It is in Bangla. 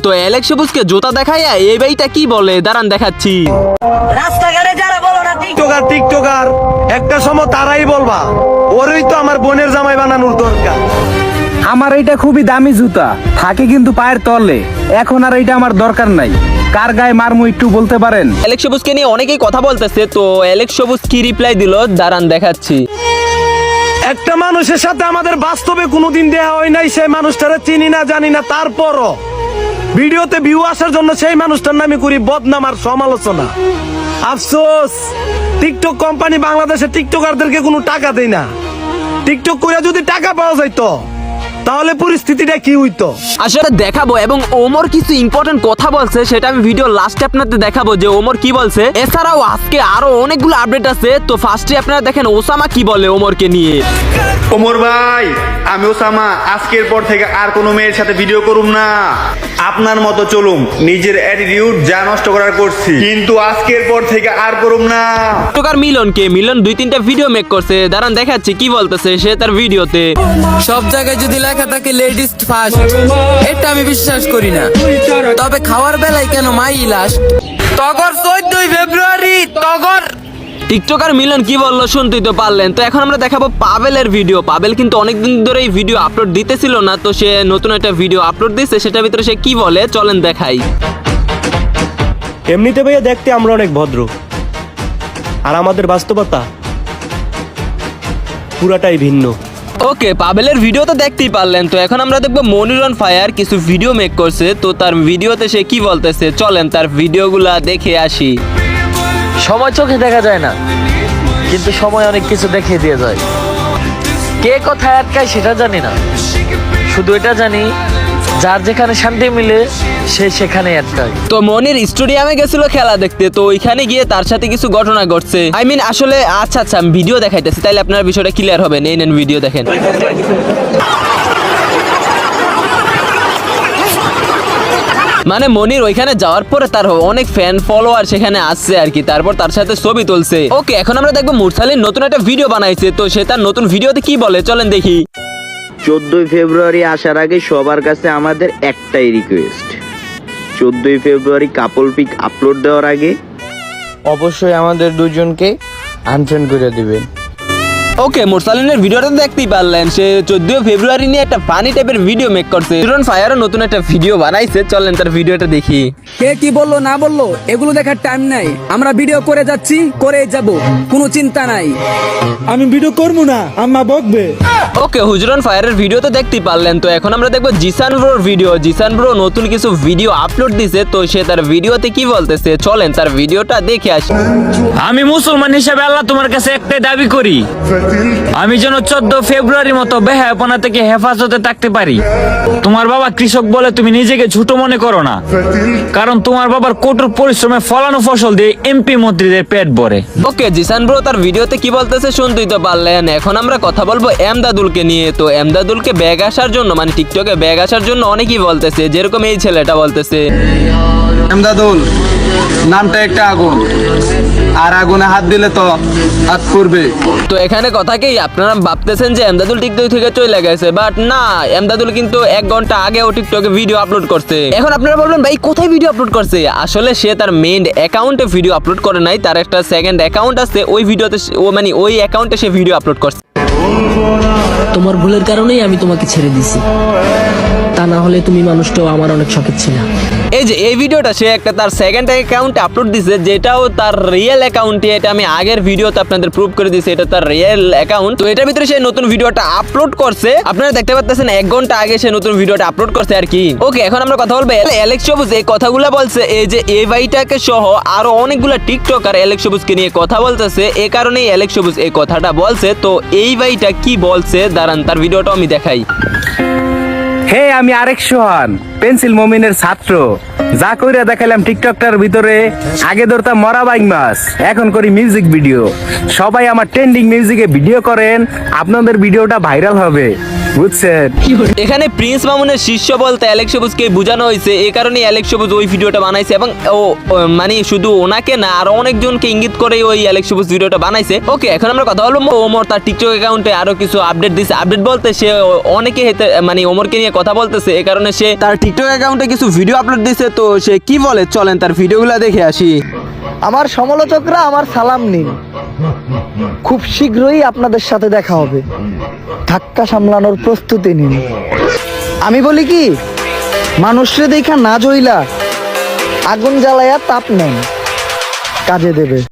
তো অ্যালেক্স সবুজকে জুতা দেখাইয়া এই ভাইটা কি বলে? দাঁড়ান দেখাচ্ছি। রাস্তাঘাটে যারা বলো না টিকটকার টিকটকার। একটা সময় তারাই বলবা ওরই তো আমার বোনের জামাই বানানোর দরকার। আমার এইটা খুবই দামি জুতা থাকে কিন্তু পায়ের তলে। এখন আর এইটা আমার দরকার নাই। কার গায়ে মারমু একটু বলতে পারেন? অ্যালেক্স সবুজকে নিয়ে অনেকেই কথা বলতেছে তো অ্যালেক্স সবুজ কি রিপ্লাই দিল? দাঁড়ান দেখাচ্ছি। একটা মানুষের সাথে আমাদের বাস্তবে কোনোদিন দেয়া হয় নাই সেই মানুষটারে চিনি না জানি না তারপরও। ভিডিওতে ভিউ আসার জন্য সেই মানুষটার নামে করি বদনাম আর সমালোচনা। আফসোস টিকটক কোম্পানি বাংলাদেশে টিকটকারদেরকে কোনো টাকা দেয় না। টিকটক করে যদি টাকা পাওয়া যাইতো তাহলে পরিস্থিতিটা কি হইতো? আসলে দেখাবো এবং ওমর কিছু ইম্পর্টেন্ট কথা বলছে সেটা আমি ভিডিও লাস্টে আপনাদের দেখাবো যে ওমর কি বলছে। এছাড়াও আজকে আরও অনেকগুলো আপডেট আছে তো ফার্স্টে আপনারা দেখেন ওসামা কি বলে ওমরকে নিয়ে। ওমর ভাই আমি ওসামা আজকের পর থেকে আর কোনো মেয়ের সাথে ভিডিও করুম না। আপনার মতো চলুম নিজের অ্যাটিটিউড যা নষ্ট করার করছি। কিন্তু আজকের পর থেকে আর করুম না। টিকটকার মিলনকে মিলন দুই তিনটা ভিডিও মেক করছে। দাঁড়ান দেখাচ্ছি কি বলতেছে সে তার ভিডিওতে সব জায়গায় যদি লেখা থাকে লেডিস ফার্স্ট এটা আমি বিশ্বাস করি না। তবে খাওয়ার বেলায় কেন মাই লাস্ট তগর চোদ্দই ফেব্রুয়ারি তগর। টিকটকার মিলন কি বলল শুনতেই তো পারলেন। তো এখন আমরা দেখাবো পাবেলের ভিডিও। পাবেল কিন্তু অনেকদিন ধরে এই ভিডিও আপলোড দিতেছিল না তো সে নতুন একটা ভিডিও আপলোড দিচ্ছে সেটার ভিতরে সে কি বলে চলেন দেখাই। এমনিতে ভাইয়া দেখতে আমরা অনেক ভদ্র। আর আমাদের বাস্তবতা পুরাটাই ভিন্ন। ওকে পাবেলের ভিডিও তো দেখতেই পারলেন। তো এখন আমরা দেখব মনির অন ফায়ার কিছু ভিডিও মেক করছে। তো তার ভিডিওতে সে কি বলতেছে? চলেন তার ভিডিওগুলা দেখে আসি। সময় চোখে দেখা যায় না, কিন্তু সময় অনেক কিছু দেখিয়ে দিয়ে যায়। কে কোথায় আটকায় সেটা জানি না। শুধু এটা জানি যার যেখানে শান্তি মিলে, সে সেখানে আটকায় তো মনির স্টেডিয়ামে গেছিল খেলা দেখতে, তো ওইখানে গিয়ে তার সাথে কিছু ঘটনা ঘটছে। আই মিন আসলে আচ্ছা আচ্ছা আমি ভিডিও দেখাইতেছি, তাইলে আপনার বিষয়টা ক্লিয়ার হবে। নেই নেন ভিডিও দেখেন। মানে মনির ওইখানে যাওয়ার পরে তার অনেক ফ্যান ফলোয়ার সেখানে আসছে আর কি, তারপর তার সাথে ছবি তুলছে। ওকে এখন আমরা দেখব মুরসালিন নতুন একটা ভিডিও বানাইছে, তো সে তার নতুন ভিডিওতে কি বলে, চলেন দেখি। চোদ্দই ফেব্রুয়ারি আসার আগে সবার কাছে আমাদের একটাই রিকোয়েস্ট চোদ্দোই ফেব্রুয়ারি কাপল পিক আপলোড দেওয়ার আগে। অবশ্যই আমাদের দুজনকে আনফ্রেন্ড করে দিবেন। ওকে মুরসালিনের ভিডিওটা দেখতেই পারলেন। সে চোদ্দই ফেব্রুয়ারি নিয়ে একটা ফানি টাইপের ভিডিও মেক করছে। চিরন ফায়ারও নতুন একটা ভিডিও বানাইছে। চলেন তার ভিডিওটা দেখি। কে কি বলল না বলল এগুলো দেখার টাইম নাই। আমরা ভিডিও করে যাচ্ছি করে যাব। কোনো চিন্তা নাই। আমি ভিডিও করব না আম্মা বকবে। ওকে হুজরন ফায়ারের ভিডিও তো দেখতেই পারলেন। তো এখন আমরা দেখব জিসান ব্রোর ভিডিও জিসান ব্রো নতুন কিছু ভিডিও আপলোড দিছে। তো সে তার ভিডিওতে কি বলতেছে? চলেন তার ভিডিওটা দেখে আসি। আমি মুসলমান হিসেবে আল্লাহ তোমার কাছে একটাই দাবি করি। আমি যেন চোদ্দ ফেব্রুয়ারির মতো বেহায়াপনা থেকে হেফাজতে থাকতে পারি। তোমার বাবা কৃষক বলে তুমি নিজেকে ছোট মনে করো না। কারণ তোমার বাবার কঠোর পরিশ্রমে ফলানো ফসল দিয়ে এমপি মন্ত্রীদের পেট ভরে। ওকে জিসান ব্রো তার ভিডিওতে কি বলতেছে শুনতেই তো পারলেন। এখন আমরা কথা বলব এমদাদুলকে নিয়ে। তো এমদাদুলকে ব্যাগ আসার জন্য মানে টিকটকে ব্যাগ আসার জন্য অনেকেই বলতেছে যেরকম এই ছেলেটা বলতেছে। এমদাদুল নামটা একটা আগুন। আর আগুনে হাত দিলে তো হাত করবে। তো এখানে কথা কি আপনারা ভাবতেছেন যে এমদাদুল টিকটক থেকে চলে গেছে বাট না এমদাদুল কিন্তু এক ঘণ্টা আগেও টিকটকে ভিডিও আপলোড করছে। এখন আপনারা বলবেন ভাই কোথায় ভিডিও আপলোড করছে? আসলে সে তার মেইন অ্যাকাউন্টে ভিডিও আপলোড করে নাই তার একটা সেকেন্ড অ্যাকাউন্ট আছে ওই ভিডিওতে ও মানে ওই অ্যাকাউন্টে সে ভিডিও আপলোড করছে। তোমার ভুলের কারণেই আমি তোমাকে ছেড়ে দিছি তা না হলে তুমি মানুষটাও আমার অনেক শখের ছিল। এই যে, এই ভিডিওটা সে একটা তার সেকেন্ড অ্যাকাউন্টে আপলোড দিছে, যেটাও তার রিয়েল অ্যাকাউন্টে এটা আমি আগের ভিডিওতে আপনাদের প্রুভ করে দিয়েছি, এটা তার রিয়েল অ্যাকাউন্ট তো এটার ভিতরে সে নতুন ভিডিওটা আপলোড করছে। আপনারা দেখতে পাচ্ছেন এক ঘণ্টা আগে সে নতুন ভিডিওটা আপলোড করছে আর কি। ওকে, এখন আমরা কথা বলব অ্যালেক্স সবুজ এই কথাগুলো বলছে, এই যে এ ভাইটাকে সহ আরও অনেকগুলো টিকটকার অ্যালেক্স সবুজকে নিয়ে কথা বলতেছে, এ কারণেই অ্যালেক্স সবুজ এই কথাটা বলছে। তো এই ভাইটা কি বলছে? দাঁড়ান, তার ভিডিওটা আমি দেখাই। হে, আমি আরেক সোহান, পেন্সিল মমিনের ছাত্র। যা কইরা দেখালাম টিকটকটার ভিতরে, আগে ধরতাম মরা বাইক মাস এখন করি মিউজিক ভিডিও। সবাই আমার ট্রেন্ডিং মিউজিকে ভিডিও করেন, আপনাদের ভিডিওটা ভাইরাল হবে। বুঝছেন? এখানে প্রিন্স মামুনের শিষ্য বলতে অ্যালেক্স সবুজকে বোঝানো হয়েছে। এই কারণে অ্যালেক্স সবুজ ওই ভিডিওটা বানাইছে এবং ও মানে শুধু ওনাকে না আরও অনেকজনকে ইঙ্গিত করে ওই অ্যালেক্স সবুজ ভিডিওটা বানাইছে। ওকে এখন আমরা কথা বলব ওমর তার টিকটক অ্যাকাউন্টে আরও কিছু আপডেট দিছে। আপডেট বলতে সে অনেকে হেতে- মানে ওমরকে নিয়ে কথা বলতেছে। এই কারণে সে তার টিকটক অ্যাকাউন্টে কিছু ভিডিও আপলোড দিছে। তো সে কি বলে? চলেন তার ভিডিওগুলো দেখে আসি। আমার সমালোচকরা আমার সালাম নিন। খুব শীঘ্রই আপনাদের সাথে দেখা হবে। ধাক্কা সামলানোর প্রস্তুতি নিন। আমি বলি কি, মানুষরে দেখা না জইলা আগুন জ্বালায়া তাপ নেন, কাজে দেবে।